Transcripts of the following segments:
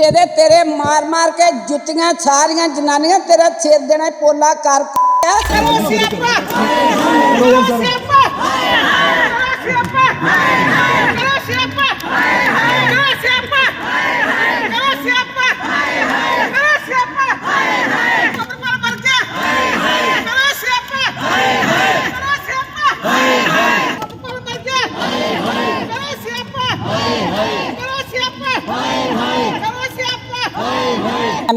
ਦੇ ਦੇ, ਤੇਰੇ ਮਾਰ ਮਾਰ ਕੇ ਜੁੱਤੀਆਂ, ਸਾਰੀਆਂ ਜਨਾਨੀਆਂ ਤੇਰਾ ਸਿਰ ਦੇਣਾ ਪੋਲਾ ਕਰ ਸਿਆਪਾ! ਸਿਆਪਾ ਕਰੋ ਸਿਆਪਾ ਕਰੋ ਸਿਆਪਾ ਕਰੋ ਸਿਆਪਾ ਕਬਰ ਮਰ ਜਾ ਕਰੋ ਸਿਆਪਾ ਕਰੋ ਸਿਆਪਾ ਕਬਰ ਮਰ ਜਾ ਕਰੋ ਸਿਆਪਾ ਕਰੋ ਸਿਆਪਾ ਕਰੋ ਸਿਆਪਾ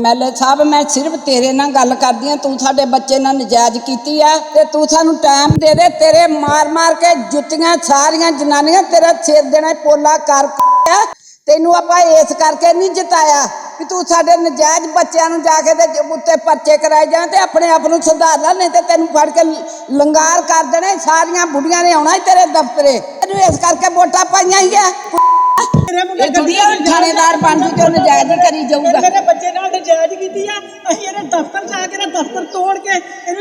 ਐਮਐਲਏ ਸਾਹਿਬ ਮੈਂ ਸਿਰਫ ਤੇਰੇ ਨਾਲ ਗੱਲ ਕਰਦੀ ਆ ਤੂੰ ਸਾਡੇ ਬੱਚੇ ਨਾਲ ਨਜਾਇਜ਼ ਕੀਤੀ ਆ ਤੇ ਤੂੰ ਸਾਨੂੰ ਟਾਈਮ ਦੇ ਦੇ ਤੇਰੇ ਮਾਰ ਮਾਰ ਕੇ ਜੁੱਤੀਆਂ ਸਾਰੀਆਂ ਜਨਾਨੀਆਂ ਤੇਰਾ ਸਿਰ ਦੇਣਾ ਪੋਲਾ ਕਰ ਤੈਨੂੰ ਆਪਾਂ ਇਸ ਕਰਕੇ ਨਹੀਂ ਜਿਤਾਇਆ ਕਿ ਤੂੰ ਸਾਡੇ ਨਜਾਇਜ਼ ਬੱਚਿਆਂ ਨੂੰ ਜਾ ਕੇ ਤੇ ਉੱਤੇ ਪਰਚੇ ਕਰਾਏ ਜਾਣ ਤੇ ਆਪਣੇ ਆਪ ਨੂੰ ਸੁਧਾਰ ਲੈ ਨਹੀਂ ਤੇ ਤੈਨੂੰ ਫੜ ਕੇ ਲੰਗਾਰ ਕਰ ਦੇਣਾ। ਸਾਰੀਆਂ ਬੁੱਢੀਆਂ ਨੇ ਆਉਣਾ ਤੇਰੇ ਦਫ਼ਤਰੇ। ਤੈਨੂੰ ਇਸ ਕਰਕੇ ਵੋਟਾਂ ਪਾਈਆਂ ਹੀ ਆ। ਇਹ ਥੋੜੀ ਥਾਣੇਦਾਰ ਬਣ ਜੂ ਤੇ ਕਰੀ ਜਾਊਗਾ। ਮੇਰੇ ਬੱਚੇ ਨਾਲ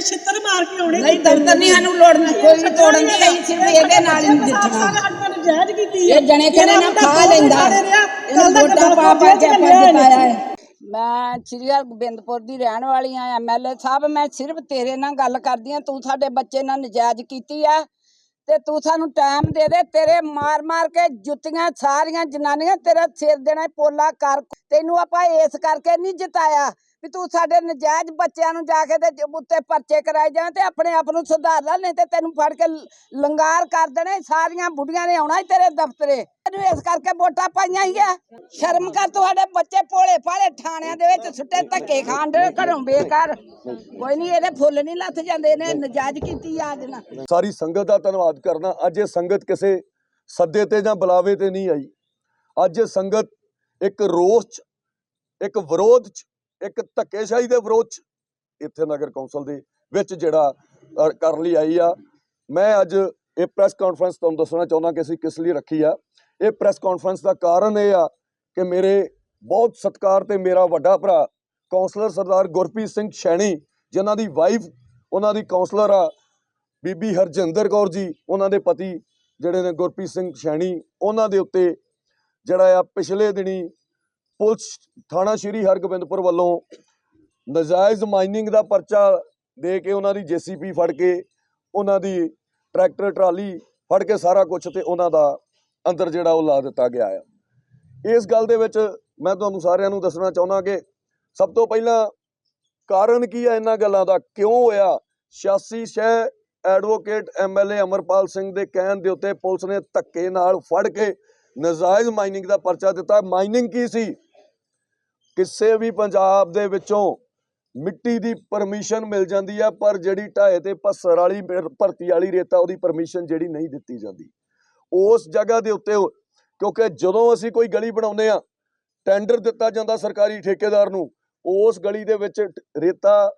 ਛਿੱਤਰ ਮਾਰ ਕੇ ਆਉਣੇ ਨਹੀਂ ਦਫ਼ਤਰ ਨਹੀਂ ਸਾਨੂੰ ਲੋੜ ਨਹੀਂ ਕੋਈ ਵੀ ਤੋੜਨ ਦੀ ਅਸੀਂ ਸਿਰਫ ਇਹਦੇ ਨਾਲ ਹੀ ਦਿੱਤੀਆਂ। ਸਾਡੇ ਨਜਾਇਜ਼ ਕੀਤੀ ਇਹ ਜਣੇ ਖਣੇ ਨਾ ਖਾ ਲੈਂਦਾ। ਇਹਨੂੰ ਵੋਟਾਂ ਪਾ ਪਾ ਕੇ ਆਪਾਂ ਜਿਤਾਇਆ ਹੈ। ਮੈਂ ਸ੍ਰੀ ਹਰਗੋਬਿੰਦਪੁਰ ਦੀ ਰਹਿਣ ਵਾਲੀ ਆ ਐਮਐਲਏ ਸਾਹਿਬ। ਮੈਂ ਸਿਰਫ ਤੇਰੇ ਨਾਲ ਗੱਲ ਕਰਦੀ ਆ ਤੂੰ ਸਾਡੇ ਬੱਚੇ ਨਾਲ ਨਜਾਇਜ਼ ਕੀਤੀ ਆ ਤੇ ਤੂੰ ਸਾਨੂੰ ਟਾਈਮ ਦੇ ਦੇ। ਤੇਰੇ ਮਾਰ ਮਾਰ ਕੇ ਜੁੱਤੀਆਂ ਸਾਰੀਆਂ ਜਨਾਨੀਆਂ ਤੇਰਾ ਸਿਰ ਦੇਣਾ ਪੋਲਾ ਕਰ। ਤੈਨੂੰ ਆਪਾਂ ਇਸ ਕਰਕੇ ਨਹੀਂ ਜਿਤਾਇਆ। ਵੀ ਤੂੰ ਸਾਡੇ ਨਜਾਇਜ਼ ਬੱਚਿਆਂ ਨੂੰ ਜਾ ਕੇ ਤੇ ਉੱਤੇ ਪਰਚੇ ਕਰਾਏ ਜਾਣ ਤੇ ਆਪਣੇ ਆਪ ਨੂੰ ਸੁਧਾਰ ਲੈ, ਨਹੀਂ ਤੇ ਤੈਨੂੰ ਫੜ ਕੇ ਲੰਗਾਰ ਕਰ ਦੇਣਾ, ਸਾਰੀਆਂ ਬੁੱਢੀਆਂ ਨੇ ਆਉਣਾ ਈ ਤੇਰੇ ਦਫ਼ਤਰੇ। ਤੈਨੂੰ ਇਸ ਕਰਕੇ ਵੋਟਾਂ ਪਾਈਆਂ ਹੀ ਆ। ਸ਼ਰਮ ਕਰ ਤੁਹਾਡੇ ਬੱਚੇ ਭੋਲੇ ਭਾਲੇ ਥਾਣਿਆਂ ਦੇ ਵਿੱਚ ਸੁੱਟੇ ਧੱਕੇ ਖਾਣ ਦੇ ਘਰੋਂ ਬੇਕਾਰ ਕੋਈ ਨਹੀਂ ਇਹਦੇ ਫੁੱਲ ਨਹੀਂ ਲੱਥ ਜਾਂਦੇ ਨੇ ਨਜਾਇਜ਼ ਕੀਤੀ ਆ ਅੱਜ ਨਾ। ਸਾਰੀ ਸੰਗਤ ਦਾ ਧੰਨਵਾਦ ਕਰਨਾ। ਅੱਜ ਇਹ ਸੰਗਤ ਕਿਸੇ ਸੱਦੇ ਤੇ ਜਾਂ ਬੁਲਾਵੇ ਤੇ ਨਹੀਂ ਆਈ। ਅੱਜ ਇਹ ਸੰਗਤ ਇੱਕ ਰੋਸ ਚ, ਇੱਕ ਵਿਰੋਧ ਚ ਇੱਕ ਧੱਕੇਸ਼ਾਹੀ ਦੇ ਵਿਰੋਧ ਚ ਇੱਥੇ ਨਗਰ ਕੌਂਸਲ ਦੇ ਵਿੱਚ ਜਿਹੜਾ ਕਰਨ ਲਈ ਆਈ ਆ। ਮੈਂ ਅੱਜ ਇਹ ਪ੍ਰੈਸ ਕਾਨਫਰੰਸ ਤੁਹਾਨੂੰ ਦੱਸਣਾ ਚਾਹੁੰਦਾ ਕਿ ਅਸੀਂ ਕਿਸ ਲਈ ਰੱਖੀ ਆ। ਇਹ ਪ੍ਰੈਸ ਕਾਨਫਰੰਸ ਦਾ ਕਾਰਨ ਇਹ ਆ ਕਿ ਮੇਰੇ ਬਹੁਤ ਸਤਿਕਾਰ ਤੇ ਮੇਰਾ ਵੱਡਾ ਭਰਾ ਕਾਉਂਸਲਰ ਸਰਦਾਰ ਗੁਰਪ੍ਰੀਤ ਸਿੰਘ ਸ਼ੈਣੀ ਜਿਨ੍ਹਾਂ ਦੀ ਵਾਈਫ ਉਹਨਾਂ ਦੀ ਕਾਉਂਸਲਰ ਆ, ਬੀਬੀ ਹਰਜਿੰਦਰ ਕੌਰ ਜੀ, ਉਹਨਾਂ ਦੇ ਪਤੀ ਜਿਹੜੇ ਨੇ ਗੁਰਪ੍ਰੀਤ ਸਿੰਘ ਸ਼ੈਣੀ ਉਹਨਾਂ ਦੇ ਉੱਤੇ ਜਿਹੜਾ ਆ ਪਿਛਲੇ ਦਿਨੀ ਪੁਲਿਸ ਥਾਣਾ ਸ਼੍ਰੀ ਹਰਗੋਬਿੰਦਪੁਰ ਵੱਲੋਂ ਨਜਾਇਜ਼ ਮਾਈਨਿੰਗ ਦਾ ਪਰਚਾ ਦੇ ਕੇ ਉਹਨਾਂ ਦੀ ਜੀਸੀਪੀ ਫੜ ਕੇ, ਉਹਨਾਂ ਦੀ ਟਰੈਕਟਰ, ਟਰਾਲੀ ਫੜ ਕੇ ਸਾਰਾ ਕੁਝ ਤੇ ਉਹਨਾਂ ਦਾ ਅੰਦਰ ਜਿਹੜਾ ਉਹ ਲਾ ਦਿੱਤਾ ਗਿਆ ਆ। ਇਸ ਗੱਲ ਦੇ ਵਿੱਚ ਮੈਂ ਤੁਹਾਨੂੰ ਸਾਰਿਆਂ ਨੂੰ ਦੱਸਣਾ ਚਾਹੁੰਦਾ ਕਿ ਸਭ ਤੋਂ ਪਹਿਲਾਂ ਕਾਰਨ ਕੀ ਆ ਇਹਨਾਂ ਗੱਲਾਂ ਦਾ? ਕਿਉਂ ਹੋਇਆ? 86 ਸ਼ਹਿ ਐਡਵੋਕੇਟ ਐਮਐਲਏ ਅਮਰਪਾਲ ਸਿੰਘ ਦੇ ਕਹਿਣ ਦੇ ਉੱਤੇ ਪੁਲਿਸ ਨੇ ਧੱਕੇ ਨਾਲ ਫੜ ਕੇ ਨਜਾਇਜ਼ ਮਾਈਨਿੰਗ ਦਾ ਪਰਚਾ ਦਿੱਤਾ। ਮਾਈਨਿੰਗ ਕੀ ਸੀ? ਕਿਸੇ ਵੀ ਪੰਜਾਬ ਦੇ ਵਿੱਚੋਂ ਮਿੱਟੀ ਦੀ ਪਰਮਿਸ਼ਨ ਮਿਲ ਜਾਂਦੀ ਆ, ਪਰ ਜਿਹੜੀ ਢਾਏ ਤੇ ਪੱਸਰ ਵਾਲੀ ਭਰਤੀ ਵਾਲੀ ਰੇਤਾ, ਉਹਦੀ ਪਰਮਿਸ਼ਨ ਜਿਹੜੀ ਨਹੀਂ ਦਿੱਤੀ ਜਾਂਦੀ। ਉਸ ਜਗ੍ਹਾ ਦੇ ਉੱਤੇ ਉਹ- ਕਿਉਂਕਿ ਜਦੋਂ ਅਸੀਂ ਕੋਈ ਗਲੀ ਬਣਾਉਂਦੇ ਆ ਟੈਂਡਰ ਦਿੱਤਾ ਜਾਂਦਾ ਸਰਕਾਰੀ ਠੇਕੇਦਾਰ ਨੂੰ, ਉਸ ਗਲੀ ਦੇ ਵਿੱਚ ਰੇਤਾ,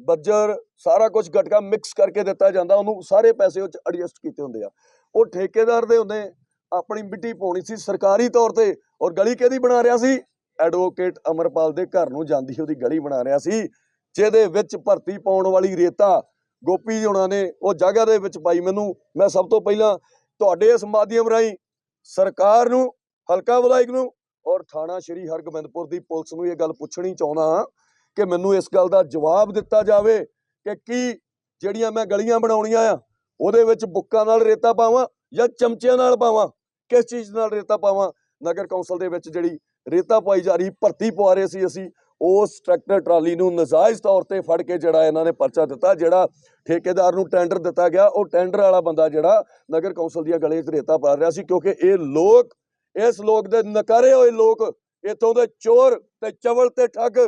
ਬੱਜਰ, ਸਾਰਾ ਕੁਝ ਗਟਕਾ ਮਿਕਸ ਕਰਕੇ ਦਿੱਤਾ ਜਾਂਦਾ, ਉਹਨੂੰ ਸਾਰੇ ਪੈਸੇ ਉਹ ਚ ਐਡਜਸਟ ਕੀਤੇ ਹੁੰਦੇ ਆ। ਉਹ ਠੇਕੇਦਾਰ ਦੇ ਹੁੰਦੇ ਆਪਣੀ ਮਿੱਟੀ ਪਾਉਣੀ ਸੀ ਸਰਕਾਰੀ ਤੌਰ ਤੇ ਔਰ ਗਲੀ ਕਿਹਦੀ ਬਣਾ ਰਿਹਾ ਸੀ? ਐਡਵੋਕੇਟ ਅਮਰਪਾਲ ਦੇ ਘਰ ਨੂੰ ਜਾਂਦੀ ਉਹਦੀ ਗਲੀ ਬਣਾ ਰਿਹਾ ਸੀ, ਜਿਹਦੇ ਵਿੱਚ ਭਰਤੀ ਪਾਉਣ ਵਾਲੀ ਰੇਤਾ ਗੋਪੀ ਜੀ ਹੁਣਾਂ ਨੇ, ਉਹ ਜਗ੍ਹਾ ਦੇ ਵਿੱਚ ਪਾਈ ਮੈਨੂੰ। ਮੈਂ ਸਭ ਤੋਂ ਪਹਿਲਾਂ ਤੁਹਾਡੇ ਇਸ ਮਾਧਿਅਮ ਰਾਹੀਂ ਸਰਕਾਰ ਨੂੰ, ਹਲਕਾ ਵਿਧਾਇਕ ਨੂੰ ਔਰ ਥਾਣਾ ਸ਼੍ਰੀ ਹਰਗੋਬਿੰਦਪੁਰ ਦੀ ਪੁਲਿਸ ਨੂੰ ਇਹ ਗੱਲ ਪੁੱਛਣੀ ਚਾਹੁੰਦਾ ਹਾਂ ਕਿ ਮੈਨੂੰ ਇਸ ਗੱਲ ਦਾ ਜਵਾਬ ਦਿੱਤਾ ਜਾਵੇ ਕਿ ਕੀ ਜਿਹੜੀਆਂ ਮੈਂ ਗਲੀਆਂ ਬਣਾਉਣੀਆਂ ਆ, ਉਹਦੇ ਵਿੱਚ ਬੁੱਕਾਂ ਨਾਲ ਰੇਤਾ ਪਾਵਾਂ ਜਾਂ ਚਮਚਿਆਂ ਨਾਲ ਪਾਵਾਂ? ਕਿਸ ਚੀਜ਼ ਨਾਲ ਰੇਤਾ ਪਾਵਾਂ? ਨਗਰ ਕੌਂਸਲ ਦੇ ਵਿੱਚ ਜਿਹੜੀ ਰੇਤਾ ਪਾਈ ਜਾ ਰਹੀ, ਭਰਤੀ ਪਵਾ ਰਹੇ ਸੀ ਅਸੀਂ, ਉਸ ਟਰੈਕਟਰ ਟਰਾਲੀ ਨੂੰ ਨਜਾਇਜ਼ ਤੌਰ ਤੇ ਫੜ ਕੇ ਜਿਹੜਾ ਇਹਨਾਂ ਨੇ ਪਰਚਾ ਦਿੱਤਾ, ਜਿਹੜਾ ਠੇਕੇਦਾਰ ਨੂੰ ਟੈਂਡਰ ਦਿੱਤਾ ਗਿਆ। ਉਹ ਟੈਂਡਰ ਵਾਲਾ ਬੰਦਾ ਜਿਹੜਾ ਨਗਰ ਕੌਂਸਲ ਦੀਆਂ ਗਲੀਆਂ 'ਚ ਰੇਤਾ ਪਾ ਰਿਹਾ ਸੀ, ਕਿਉਂਕਿ ਇਹ ਲੋਕ, ਇਸ ਲੋਕ ਦੇ ਨਕਾਰੇ ਹੋਏ ਲੋਕ, ਇੱਥੋਂ ਦੇ ਚੋਰ ਤੇ ਚਵਲ ਤੇ ਠੱਗ,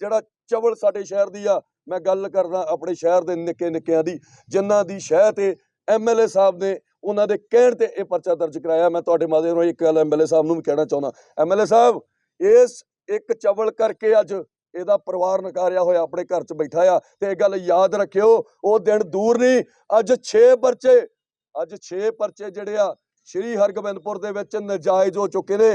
ਜਿਹੜਾ ਚਵਲ ਸਾਡੇ ਸ਼ਹਿਰ ਦੀ ਆ, ਮੈਂ ਗੱਲ ਕਰਦਾ ਆਪਣੇ ਸ਼ਹਿਰ ਦੇ ਨਿੱਕੇ ਨਿੱਕਿਆਂ ਦੀ, ਜਿਨ੍ਹਾਂ ਦੀ ਸ਼ਹਿ ਤੇ ਐਮਐਲਏ ਸਾਹਿਬ ਨੇ ਉਹਨਾਂ ਦੇ ਕਹਿਣ ਤੇ ਇਹ ਪਰਚਾ ਦਰਜ ਕਰਾਇਆ। ਮੈਂ ਤੁਹਾਡੇ ਮਾਧਿਅਮ ਰਾਹੀਂ ਇੱਕ ਗੱਲ ਐਮਐਲਏ ਸਾਹਿਬ ਨੂੰ ਵੀ ਕਹਿਣਾ ਚਾਹੁੰਦਾ। ਐਮਐਲਏ ਸਾਹਿਬ, ਇਸ ਇੱਕ ਚਵਲ ਕਰਕੇ ਅੱਜ ਇਹਦਾ ਪਰਿਵਾਰ ਨਕਾਰਿਆ ਹੋਇਆ, ਆਪਣੇ ਘਰ 'ਚ ਬੈਠਾ ਆ। ਤੇ ਇਹ ਗੱਲ ਯਾਦ ਰੱਖਿਓ, ਉਹ ਦਿਨ ਦੂਰ ਨਹੀਂ, ਅੱਜ 6 ਪਰਚੇ, ਅੱਜ 6 ਪਰਚੇ ਜਿਹੜੇ ਆ, ਸ਼੍ਰੀ ਹਰਗੋਬਿੰਦਪੁਰ ਦੇ ਵਿੱਚ ਨਜਾਇਜ਼ ਹੋ ਚੁੱਕੇ ਨੇ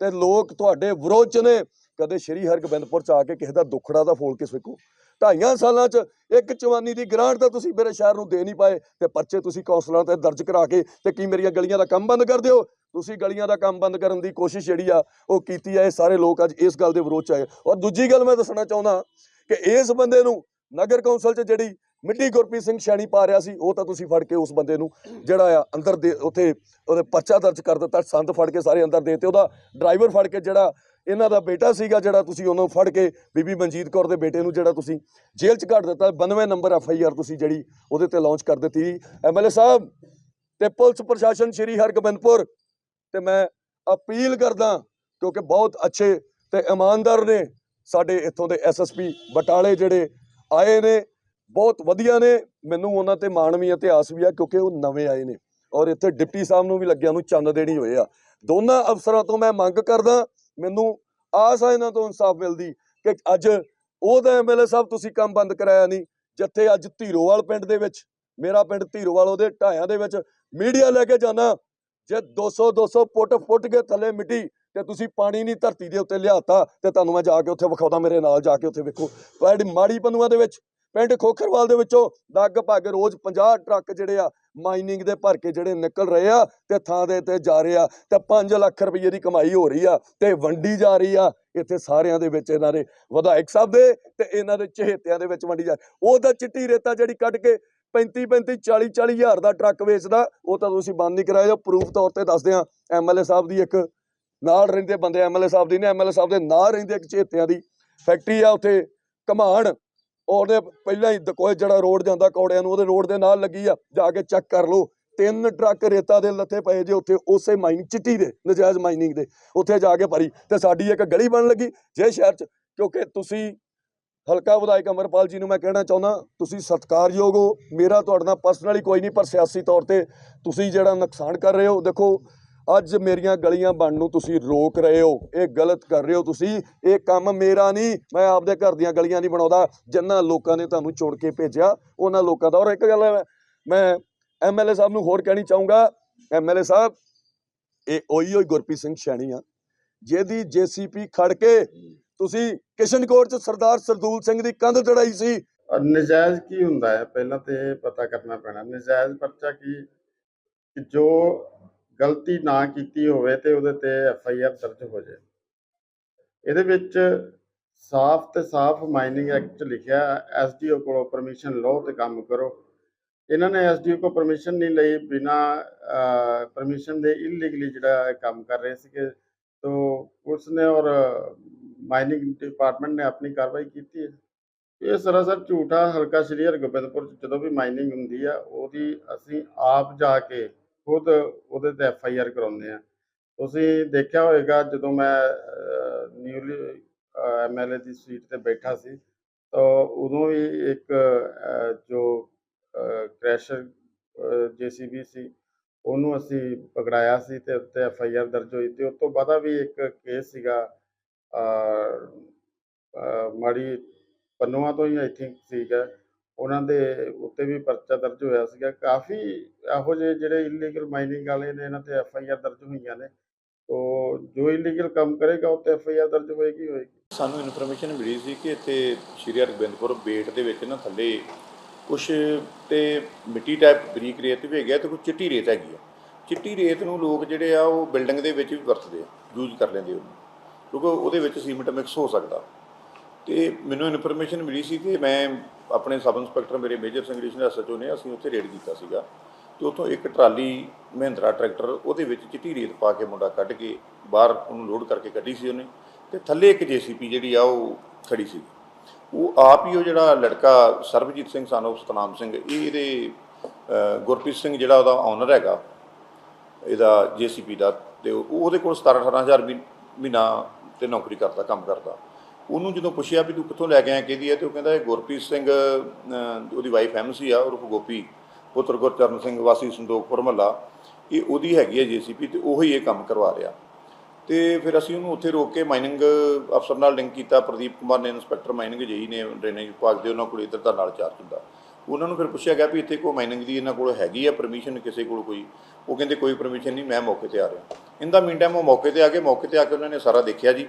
ਤੇ ਲੋਕ ਤੁਹਾਡੇ ਵਿਰੋਧ 'ਚ ਨੇ। ਕਦੇ ਸ਼੍ਰੀ ਹਰਗੋਬਿੰਦਪੁਰ 'ਚ ਆ ਕੇ ਕਿਸੇ ਦਾ ਦੁੱਖੜਾ ਦਾ ਫੋਲ ਕੇ ਸਿੱਖੋ ਢਾਈਆਂ ਸਾਲਾਂ 'ਚ ਇੱਕ ਚਵਾਨੀ ਦੀ ਗ੍ਰਾਂਟ ਤਾਂ ਤੁਸੀਂ ਮੇਰੇ ਸ਼ਹਿਰ ਨੂੰ ਦੇ ਨਹੀਂ ਪਾਏ ਤੇ ਪਰਚੇ ਤੁਸੀਂ ਕੌਂਸਲਰਾਂ ਤੇ ਦਰਜ ਕਰਾ ਕੇ ਤੇ ਕੀ ਮੇਰੀਆਂ ਗਲੀਆਂ ਦਾ ਕੰਮ ਬੰਦ ਕਰ ਦਿਓ? ਤੁਸੀਂ ਗਲੀਆਂ ਦਾ ਕੰਮ ਬੰਦ ਕਰਨ ਦੀ ਕੋਸ਼ਿਸ਼ ਜਿਹੜੀ ਆ, ਉਹ ਕੀਤੀ ਆ, ਇਹ ਸਾਰੇ ਲੋਕ ਅੱਜ ਇਸ ਗੱਲ ਦੇ ਵਿਰੋਧ 'ਚ ਆਏ। ਔਰ ਦੂਜੀ ਗੱਲ ਮੈਂ ਦੱਸਣਾ ਚਾਹੁੰਦਾ ਕਿ ਇਸ ਬੰਦੇ ਨੂੰ ਨਗਰ ਕੌਂਸਲ 'ਚ ਜਿਹੜੀ ਮਿੱਟੀ ਗੁਰਪ੍ਰੀਤ ਸਿੰਘ ਛੈਣੀ ਪਾ ਰਿਹਾ ਸੀ, ਉਹ ਤਾਂ ਤੁਸੀਂ ਫੜ ਕੇ ਉਸ ਬੰਦੇ ਨੂੰ ਜਿਹੜਾ ਆ ਅੰਦਰ ਦੇ ਉੱਥੇ ਉਹਦੇ ਪਰਚਾ ਦਰਜ ਕਰ ਦਿੱਤਾ, ਸੰਦ ਫੜ ਕੇ ਸਾਰੇ ਅੰਦਰ ਦੇਤੇ, ਉਹਦਾ ਡਰਾਈਵਰ ਫੜ ਕੇ ਜਿਹੜਾ ਇਹਨਾਂ ਦਾ ਬੇਟਾ ਸੀਗਾ ਜਿਹੜਾ ਤੁਸੀਂ ਉਹਨੂੰ ਫੜ ਕੇ ਬੀਬੀ ਮਨਜੀਤ ਕੌਰ ਦੇ ਬੇਟੇ ਨੂੰ ਜਿਹੜਾ ਤੁਸੀਂ ਜੇਲ੍ਹ 'ਚ ਕੱਢ ਦਿੱਤਾ 92 ਨੰਬਰ ਐਫ ਆਈ ਆਰ ਤੁਸੀਂ ਜਿਹੜੀ ਉਹਦੇ ਤੇ ਲਾਂਚ ਕਰ ਦਿੱਤੀ ਐਮਐਲਏ ਸਾਹਿਬ ਤੇ ਪੁਲਿਸ ਪ੍ਰਸ਼ਾਸਨ ਸ਼੍ਰੀ ਹਰਗੋਬਿੰਦਪੁਰ ਤੇ ਮੈਂ ਅਪੀਲ ਕਰਦਾ ਕਿਉਂਕਿ ਬਹੁਤ ਅੱਛੇ ਤੇ ਇਮਾਨਦਾਰ ਨੇ ਸਾਡੇ ਇੱਥੋਂ ਦੇ ਐਸਐਸਪੀ ਬਟਾਲੇ ਜਿਹੜੇ ਆਏ ਨੇ ਬਹੁਤ ਵਧੀਆ ਨੇ। ਮੈਨੂੰ ਉਹਨਾਂ ਤੇ ਮਾਣ ਵੀ ਇਤਿਹਾਸ ਵੀ ਆ ਕਿਉਂਕਿ ਉਹ ਨਵੇਂ ਆਏ ਨੇ। ਔਰ ਇੱਥੇ ਡਿਪਟੀ ਸਾਹਿਬ ਨੂੰ ਵੀ ਲੱਗਿਆ ਨੂੰ ਚੰਦ ਦੇਣੀ ਹੋਏ ਆ। ਦੋਨਾਂ ਅਫਸਰਾਂ ਤੋਂ ਮੈਂ ਮੰਗ ਕਰਦਾ, ਮੈਨੂੰ ਆਸ ਆ ਇਹਨਾਂ ਤੋਂ ਇਨਸਾਫ ਮਿਲਦੀ ਕਿ ਅੱਜ ਉਹ ਤਾਂ ਐਮਐਲਏ ਸਾਹਿਬ ਤੁਸੀਂ ਕੰਮ ਬੰਦ ਕਰਾਇਆ ਨਹੀਂ। ਜਿੱਥੇ ਅੱਜ ਧੀਰੋਵਾਲ ਪਿੰਡ ਦੇ ਵਿੱਚ, ਮੇਰਾ ਪਿੰਡ ਧੀਰੋਵਾਲ ਉਹਦੇ ਢਾਇਆਂ ਦੇ ਵਿੱਚ ਮੀਡੀਆ ਲੈ ਕੇ ਜਾਣਾ ਜੇ 200 200 ਫੁੱਟ ਫੁੱਟ ਕੇ ਥੱਲੇ ਮਿੱਟੀ ਤੇ ਤੁਸੀਂ ਪਾਣੀ ਨਹੀਂ ਧਰਤੀ ਦੇ ਉੱਤੇ ਲਿਆਤਾ ਤੇ ਤੁਹਾਨੂੰ ਮੈਂ ਜਾ ਕੇ ਉੱਥੇ ਵਿਖਾਉਂਦਾ, ਮੇਰੇ ਨਾਲ ਜਾ ਕੇ ਉੱਥੇ ਵੇਖੋ। ਜਿਹੜੀ ਮਾੜੀ ਪੰਨੂਆਂ ਦੇ ਵਿੱਚ ਪਿੰਡ ਖੋਖਰਵਾਲ ਦੇ ਵਿੱਚੋਂ ਲਗਭਗ ਰੋਜ਼ 50 ਟਰੱਕ ਜਿਹੜੇ ਆ ਮਾਈਨਿੰਗ ਦੇ ਭਰ ਕੇ ਜਿਹੜੇ ਨਿਕਲ ਰਹੇ ਆ ਤੇ ਥਾਂ ਦੇ ਤੇ ਜਾ ਰਹੇ ਆ ਤੇ 5 ਲੱਖ ਰੁਪਏ ਦੀ ਕਮਾਈ ਹੋ ਰਹੀ ਆ ਤੇ ਵੰਡੀ ਜਾ ਰਹੀ ਆ। ਇੱਥੇ ਸਾਰਿਆਂ ਦੇ ਵਿੱਚ ਇਹਨਾਂ ਦੇ ਵਿਧਾਇਕ ਸਾਹਿਬ ਦੇ ਤੇ ਇਹਨਾਂ ਦੇ ਚਹੇਤਿਆਂ ਦੇ ਵਿੱਚ ਵੰਡੀ ਜਾ ਉਹ ਤਾਂ ਚਿੱਟੀ ਰੇਤਾ ਜਿਹੜੀ ਕੱਢ ਕੇ 35 35 40 40 ਹਜ਼ਾਰ ਦਾ ਟਰੱਕ ਵੇਚਦਾ, ਉਹ ਤਾਂ ਤੁਸੀਂ ਬੰਦ ਨਹੀਂ ਕਰਾਇਆ। ਪ੍ਰੂਫ ਤੌਰ ਤੇ ਦੱਸਦੇ ਆ ਐਮਐਲਏ ਸਾਹਿਬ ਦੀ ਇੱਕ ਨਾਲ ਰਹਿੰਦੇ ਬੰਦੇ ਐਮਐਲਏ ਸਾਹਿਬ ਦੀ ਨੇ ਐਮਐਲਏ ਸਾਹਿਬ ਦੇ ਨਾਲ ਰਹਿੰਦੇ ਇੱਕ ਚਹੇਤਿਆਂ ਦੀ। ਫੈਕਟਰੀ ਆ ਉੱਥੇ ਕਮਾਣ ਉਹਦੇ ਪਹਿਲਾਂ ਹੀ ਦਕੋਏ ਜਿਹੜਾ ਰੋਡ ਜਾਂਦਾ ਕੌੜਿਆਂ ਨੂੰ, ਉਹਦੇ ਰੋਡ ਦੇ ਨਾਲ ਲੱਗੀ ਆ, ਜਾ ਕੇ ਚੈੱਕ ਕਰ ਲਓ। ਤਿੰਨ ਟਰੱਕ ਰੇਤਾ ਦੇ ਲੱਥੇ ਪਏ ਜੇ ਉੱਥੇ, ਉਸੇ ਮਾਈਨਿੰਗ, ਚਿੱਟੀ ਦੇ, ਨਜਾਇਜ਼ ਮਾਈਨਿੰਗ ਦੇ, ਉੱਥੇ ਜਾ ਕੇ ਭਰੀ। ਤੇ ਸਾਡੀ ਇੱਕ ਗਲੀ ਬਣ ਲੱਗੀ, ਜੇ ਸ਼ਹਿਰ 'ਚ, ਕਿਉਂਕਿ ਤੁਸੀਂ ਹਲਕਾ ਵਿਧਾਇਕ ਅਮਰਪਾਲ ਜੀ ਨੂੰ ਮੈਂ ਕਹਿਣਾ ਚਾਹੁੰਦਾ, ਤੁਸੀਂ ਸਤਿਕਾਰਯੋਗ ਹੋ। ਮੇਰਾ ਤੁਹਾਡੇ ਨਾਲ ਪਰਸਨਲੀ ਕੋਈ ਨਹੀਂ, ਪਰ ਸਿਆਸੀ ਤੌਰ ਤੇ ਤੁਸੀਂ ਜਿਹੜਾ ਨੁਕਸਾਨ ਕਰ ਰਹੇ ਹੋ, ਦੇਖੋ ਅੱਜ ਮੇਰੀਆਂ ਗਲੀਆਂ ਬਣਨ ਨੂੰ ਤੁਸੀਂ ਰੋਕ ਰਹੇ ਹੋ, ਇਹ ਗਲਤ ਕਰ ਰਹੇ ਹੋ ਤੁਸੀਂ, ਇਹ ਕੰਮ ਮੇਰਾ ਨਹੀਂ, ਮੈਂ ਆਪਦੇ ਘਰ ਦੀਆਂ ਗਲੀਆਂ ਨਹੀਂ ਬਣਾਉਂਦਾ, ਜਿੰਨਾ ਲੋਕਾਂ ਨੇ ਤੁਹਾਨੂੰ ਚੁਣ ਕੇ ਭੇਜਿਆ, ਉਹਨਾਂ ਲੋਕਾਂ ਦਾ। ਔਰ ਇੱਕ ਗੱਲ ਮੈਂ ਐਮਐਲਏ ਸਾਹਿਬ ਨੂੰ ਹੋਰ ਕਹਿਣੀ ਚਾਹੂੰਗਾ ਐਮਐਲਏ ਸਾਹਿਬ, ਇਹ ਉਹੀ ਹੋਈ ਗੁਰਪ੍ਰੀਤ ਸਿੰਘ ਸ਼ੈਣੀ ਆ, ਜਿਹਦੀ ਜੀਸੀਪੀ ਖੜ ਕੇ ਤੁਸੀਂ ਕਿਸ਼ਨਕੋਟ ਚ ਸਰਦਾਰ ਸਰਦੂਲ ਸਿੰਘ ਦੀ ਕੰਧ ਚੜਾਈ ਸੀ। ਔਰ ਨਜਾਇਜ਼ ਕੀ ਹੁੰਦਾ ਹੈ? ਪਹਿਲਾਂ ਤੇ ਇਹ ਪਤਾ ਕਰਨਾ ਪੈਣਾ। ਨਜਾਇਜ਼ ਪਰਚਾ ਕੀ ਜੋ ਗਲਤੀ ਨਾ ਕੀਤੀ ਹੋਵੇ ਤੇ ਉਹਦੇ ਤੇ ਐਫ ਆਈ ਆਰ ਦਰਜ ਹੋ ਜਾਏ। ਇਹਦੇ ਵਿੱਚ ਸਾਫ਼ ਤੇ ਸਾਫ਼ ਮਾਈਨਿੰਗ ਐਕਟ 'ਚ ਲਿਖਿਆ ਐਸਡੀਓ ਕੋਲੋਂ ਪਰਮਿਸ਼ਨ ਲਓ ਤੇ ਕੰਮ ਕਰੋ। ਇਹਨਾਂ ਨੇ ਐਸਡੀਓ ਕੋਲ ਪਰਮਿਸ਼ਨ ਨਹੀਂ ਲਈ, ਬਿਨਾ ਪਰਮਿਸ਼ਨ ਦੇ ਇਲੀਗਲੀ ਜਿਹੜਾ ਕੰਮ ਕਰ ਰਹੇ ਸੀਗੇ, ਤੋ ਪੁਲਿਸ ਨੇ ਔਰ ਮਾਈਨਿੰਗ ਡਿਪਾਰਟਮੈਂਟ ਨੇ ਆਪਣੀ ਕਾਰਵਾਈ ਕੀਤੀ ਹੈ। ਇਹ ਸਰਾਸਰ ਝੂਠਾ, ਹਲਕਾ ਸ਼੍ਰੀ ਹਰਗੋਬਿੰਦਪੁਰ 'ਚ ਜਦੋਂ ਵੀ ਮਾਈਨਿੰਗ ਹੁੰਦੀ ਆ, ਉਹਦੀ ਅਸੀਂ ਆਪ ਜਾ ਕੇ ਖੁਦ ਉਹਦੇ ਤੇ ਐਫ ਆਈ ਆਰ ਕਰਾਉਂਦੇ ਆ। ਤੁਸੀਂ ਦੇਖਿਆ ਹੋਵੇਗਾ ਜਦੋਂ ਮੈਂ ਨਿਊਲੀ ਐਮਐਲਏ ਦੀ ਸੀਟ ਤੇ ਬੈਠਾ ਸੀ, ਤਾਂ ਉਦੋਂ ਵੀ ਇੱਕ ਜੋ ਕ੍ਰੈਸ਼ਰ ਜੀਸੀਬੀ ਸੀ ਉਹਨੂੰ ਅਸੀਂ ਪਕੜਾਇਆ ਸੀ ਤੇ ਉੱਤੇ ਐਫ ਆਈ ਆਰ ਦਰਜ ਹੋਈ ਤੇ ਉਸ ਤੋਂ ਬਾਅਦ ਵੀ ਇੱਕ ਕੇਸ ਸੀਗਾ ਮਾੜੀ ਪੰਨੂਆਂ ਤੋਂ ਹੀ ਆਈ ਥਿੰਕ ਸੀਗਾ। ਉਹਨਾਂ ਦੇ ਉੱਤੇ ਵੀ ਪਰਚਾ ਦਰਜ ਹੋਇਆ ਸੀਗਾ। ਕਾਫੀ ਇਹੋ ਜਿਹੇ ਜਿਹੜੇ ਇਲੀਗਲ ਮਾਈਨਿੰਗ ਵਾਲੇ ਨੇ, ਇਹਨਾਂ ਤੇ ਐਫ ਆਈ ਆਰ ਦਰਜ ਹੋਈਆਂ ਨੇ। ਤੋ ਜੋ ਇਲੀਗਲ ਕੰਮ ਕਰੇਗਾ, ਉਹ ਤੇ ਐਫ ਆਈ ਆਰ ਦਰਜ ਹੋਏਗੀ ਹੋਏਗੀ। ਸਾਨੂੰ ਇਨਫੋਰਮੇਸ਼ਨ ਮਿਲੀ ਸੀ ਕਿ ਇੱਥੇ ਸ਼੍ਰੀ ਹਰਗੋਬਿੰਦਪੁਰ ਬੇਟ ਦੇ ਵਿੱਚ ਨਾ ਥੱਲੇ ਕੁਛ ਤੇ ਮਿੱਟੀ ਟਾਈਪ ਬਰੀਕ ਰੇਤ ਵੀ ਹੈਗੀ ਆ ਤੇ ਕੁਛ ਚਿੱਟੀ ਰੇਤ ਹੈਗੀ ਆ। ਚਿੱਟੀ ਰੇਤ ਨੂੰ ਲੋਕ ਜਿਹੜੇ ਆ, ਉਹ ਬਿਲਡਿੰਗ ਦੇ ਵਿੱਚ ਵੀ ਵਰਤਦੇ ਆ ਯੂਜ਼ ਕਰ ਲੈਂਦੇ ਉਹਨੂੰ। ਕਿਉਂਕਿ ਉਹਦੇ ਵਿੱਚ ਸੀਮੈਂਟ ਮਿਕਸ ਹੋ ਸਕਦਾ। ਤੇ ਮੈਨੂੰ ਇਨਫੋਰਮੇਸ਼ਨ ਮਿਲੀ ਸੀ ਕਿ ਮੈਂ ਆਪਣੇ ਸਬ ਇੰਸਪੈਕਟਰ ਮੇਰੇ ਮੇਜਰ ਸਿੰਘ ਐਡੀਸ਼ਨਲ ਐਸਐਚਓ ਨੇ, ਅਸੀਂ ਉੱਥੇ ਰੇਡ ਕੀਤਾ ਸੀਗਾ ਤੇ ਉੱਥੋਂ ਇੱਕ ਟਰਾਲੀ ਮਹਿੰਦਰਾ ਟਰੈਕਟਰ ਉਹਦੇ ਵਿੱਚ ਚਿੱਟੀ ਰੇਤ ਪਾ ਕੇ ਮੁੰਡਾ ਕੱਢ ਕੇ ਬਾਹਰ ਉਹਨੂੰ ਲੋਡ ਕਰਕੇ ਕੱਢੀ ਸੀ ਉਹਨੇ ਤੇ ਥੱਲੇ ਇੱਕ ਜੀਸੀਪੀ ਜਿਹੜੀ ਆ ਉਹ ਖੜੀ ਸੀ। ਉਹ ਆਪ ਹੀ ਉਹ ਜਿਹੜਾ ਲੜਕਾ ਸਰਬਜੀਤ ਸਿੰਘ ਸਾਨੂੰ ਸਤਨਾਮ ਸਿੰਘ, ਇਹ ਇਹਦੇ ਗੁਰਪ੍ਰੀਤ ਸਿੰਘ ਜਿਹੜਾ ਉਹਦਾ ਓਨਰ ਹੈਗਾ, ਇਹਦਾ ਜੀਸੀਪੀ ਦਾ ਤੇ ਉਹ- ਉਹਦੇ ਕੋਲ 17 18000 ਵੀ ਮਹੀਨਾ ਤੇ ਨੌਕਰੀ ਕਰਦਾ, ਕੰਮ ਕਰਦਾ। ਉਹਨੂੰ ਜਦੋਂ ਪੁੱਛਿਆ ਵੀ ਤੂੰ ਕਿੱਥੋਂ ਲੈ ਕੇ ਆਇਆ ਕਿਹਦੀ ਹੈ ਤੇ ਉਹ ਕਹਿੰਦਾ ਇਹ ਗੁਰਪ੍ਰੀਤ ਸਿੰਘ ਅਹ, ਉਹਦੀ ਵਾਈਫ ਐਮਸੀ ਆ ਉਰਫ ਗੋਪੀ ਪੁੱਤਰ ਗੁਰਚਰਨ ਸਿੰਘ ਵਾਸੀ ਸੰਦੋਖਪੁਰ ਮਹੱਲਾ ਇਹ ਉਹਦੀ ਹੈਗੀ ਹੈ ਜੀਸੀਪੀ ਤੇ ਉਹੀ ਇਹ ਕੰਮ ਕਰਵਾ ਰਿਹਾ। ਤੇ ਫਿਰ ਅਸੀਂ ਉਹਨੂੰ ਉੱਥੇ ਰੋਕ ਕੇ ਮਾਈਨਿੰਗ ਅਫਸਰ ਨਾਲ ਲਿੰਕ ਕੀਤਾ। ਪ੍ਰਦੀਪ ਕੁਮਾਰ ਨੇ ਇੰਸਪੈਕਟਰ ਮਾਈਨਿੰਗ ਜਈ ਨੇ ਡਰੇਨੇਜ ਵਿਭਾਗ ਦੇ ਉਹਨਾਂ ਕੋਲ ਇੱਧਰ ਦਾ ਨਾਲ ਚਾਰਜ ਹੁੰਦਾ। ਉਹਨਾਂ ਨੂੰ ਫਿਰ ਪੁੱਛਿਆ ਗਿਆ ਵੀ ਇੱਥੇ ਕੋਈ ਮਾਈਨਿੰਗ ਦੀ ਇਹਨਾਂ ਕੋਲ ਹੈਗੀ ਆ ਪਰਮਿਸ਼ਨ ਕਿਸੇ ਕੋਲ ਕੋਈ? ਉਹ ਕਹਿੰਦੇ ਕੋਈ ਪਰਮਿਸ਼ਨ ਨਹੀਂ ਮੈਂ ਮੌਕੇ ਤੇ ਆ ਰਿਹਾ। ਇੰਦਾ ਮੀਨ ਟਾਈਮ ਉਹ ਮੌਕੇ ਤੇ ਆ ਕੇ ਮੌਕੇ ਤੇ ਆ ਕੇ ਉਹਨਾਂ ਨੇ ਸਾਰਾ ਦੇਖਿਆ ਜੀ।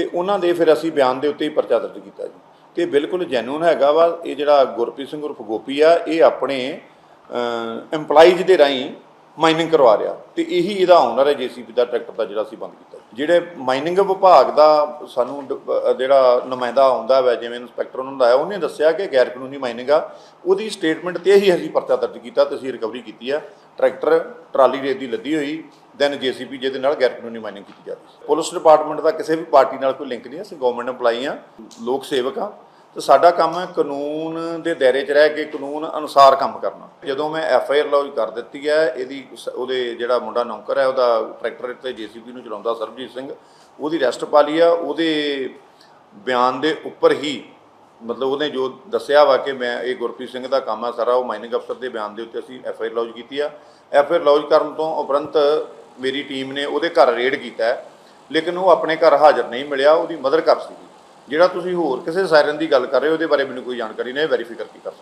ਤੇ ਉਹਨਾਂ ਦੇ ਫਿਰ ਅਸੀਂ ਬਿਆਨ ਦੇ ਉੱਤੇ ਹੀ ਪਰਚਾ ਦਰਜ ਕੀਤਾ ਜੀ। ਤੇ ਬਿਲਕੁਲ ਜੈਨੂਨ ਹੈਗਾ ਵਾ, ਇਹ ਜਿਹੜਾ ਗੁਰਪ੍ਰੀਤ ਸਿੰਘ ਉਰਫ ਗੋਪੀ ਆ, ਇਹ ਆਪਣੇ EMPLOYEES ਦੇ ਰਾਹੀਂ ਮਾਈਨਿੰਗ ਕਰਵਾ ਰਿਹਾ। ਤੇ ਇਹੀ ਇਹਦਾ ਓਨਰ ਹੈ ਜੀਸੀਬੀ ਦਾ, ਟਰੈਕਟਰ ਦਾ ਜਿਹੜਾ ਅਸੀਂ ਬੰਦ ਕੀਤਾ। ਜਿਹੜੇ ਮਾਈਨਿੰਗ ਵਿਭਾਗ ਦਾ ਸਾਨੂੰ ਡ- ਜਿਹੜਾ ਨੁਮਾਇੰਦਾ ਆਉਂਦਾ ਵਾ, ਜਿਵੇਂ ਇੰਸਪੈਕਟਰ ਉਹਨਾਂ ਦਾ ਆਇਆ ਉਹਨੇ ਦੱਸਿਆ ਕਿ ਗੈਰ ਕਾਨੂੰਨੀ ਮਾਈਨਿੰਗ ਆ। ਉਹਦੀ ਸਟੇਟਮੈਂਟ ਤੇ ਹੀ ਅਸੀਂ ਪਰਚਾ ਦਰਜ ਕੀਤਾ ਤੇ ਅਸੀਂ ਰਿਕਵਰੀ ਕੀਤੀ ਆ। ਟਰੈਕਟਰ, ਟਰਾਲੀ ਰੇਤ ਦੀ ਲੱਦੀ ਹੋਈ। ਦੈਨ ਜੀਸੀਬੀ ਜਿਹਦੇ ਨਾਲ ਗੈਰ ਕਾਨੂੰਨੀ ਮਾਈਨਿੰਗ ਕੀਤੀ ਜਾਂਦੀ ਸੀ। ਪੁਲਿਸ ਡਿਪਾਰਟਮੈਂਟ ਦਾ ਕਿਸੇ ਵੀ ਪਾਰਟੀ ਨਾਲ ਕੋਈ ਲਿੰਕ ਨਹੀਂ ਅਸੀਂ ਗਵਰਨਮੈਂਟ EMPLOYEE ਆ ਲੋਕ ਸੇਵਕ ਆ ਤੇ ਸਾਡਾ ਕੰਮ ਹੈ ਕਾਨੂੰਨ ਦੇ ਦਾਇਰੇ 'ਚ ਰਹਿ ਕੇ ਕਾਨੂੰਨ ਅਨੁਸਾਰ ਕੰਮ ਕਰਨਾ। ਜਦੋਂ ਮੈਂ ਐਫ ਆਈ ਆਰ ਲੌਜ ਕਰ ਦਿੱਤੀ ਹੈ, ਇਹਦੀ ਸ- ਉਹਦੇ ਜਿਹੜਾ ਮੁੰਡਾ ਨੌਕਰ ਹੈ, ਉਹਦਾ ਟਰੈਕਟਰ ਤੇ ਜੀਸੀਬੀ ਨੂੰ ਚਲਾਉਂਦਾ ਸਰਬਜੀਤ ਸਿੰਘ, ਉਹਦੀ ਰੈਸਟ ਪਾ ਲਈ ਆ। ਉਹਦੇ ਬਿਆਨ ਦੇ ਉੱਪਰ ਹੀ ਮਤਲਬ ਉਹਨੇ ਜੋ ਦੱਸਿਆ ਵਾ ਕਿ ਮੈਂ, ਇਹ ਗੁਰਪ੍ਰੀਤ ਸਿੰਘ ਦਾ ਕੰਮ ਆ ਸਾਰਾ, ਉਹ ਮਾਈਨਿੰਗ ਅਫਸਰ ਦੇ ਬਿਆਨ ਦੇ ਉੱਤੇ ਅਸੀਂ ਐਫ ਆਈ ਆਰ ਲੌਜ ਕੀਤੀ ਆ। ਐਫ ਆਈ ਆਰ ਲੌਜ ਕਰਨ ਤੋਂ ਉਪਰੰਤ ਮੇਰੀ ਟੀਮ ਨੇ ਉਹਦੇ ਘਰ ਰੇਡ ਕੀਤਾ ਲੇਕਿਨ ਉਹ ਆਪਣੇ ਘਰ ਹਾਜ਼ਰ ਨਹੀਂ ਮਿਲਿਆ, ਉਹਦੀ ਮਦਰ ਘਰ ਸੀਗੀ। ਜਿਹੜਾ ਤੁਸੀਂ ਹੋਰ ਕਿਸੇ ਸਾਇਰਨ ਦੀ ਗੱਲ ਕਰ ਰਹੇ ਹੋ, ਉਹਦੇ ਬਾਰੇ ਮੈਨੂੰ ਕੋਈ ਜਾਣਕਾਰੀ ਨਹੀਂ ਵੈਰੀਫਾਈ ਕਰਕੇ ਕਰ ਸਕਦੇ